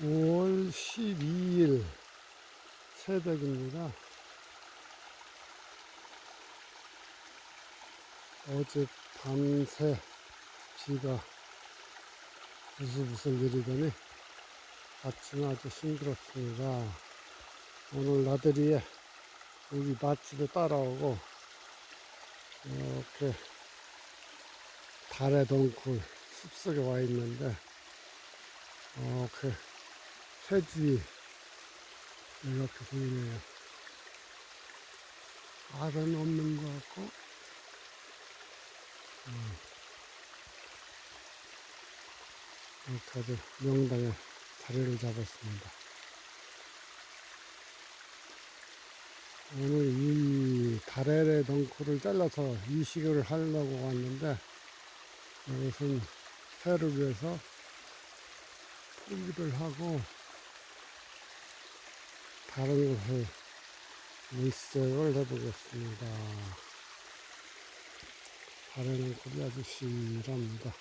5월 12일 새벽입니다. 어제 밤새 비가 부슬부슬 내리더니 아침에 아주 힘들었습니다. 오늘 나들이에 우리 맛집에 따라오고 이렇게 달의 덩굴 숲속에 와 있는데 이렇게 새들이 이렇게 보이네요. 알은 없는 것 같고 음. 이렇게 아주 명당에 자리를 잡았습니다. 오늘 이 다래의 덩굴을 잘라서 이식을 하려고 왔는데 이것은 새를 위해서 포기를 하고 다른 곳을 물색을 해보겠습니다. 굴이 아주 실합니다.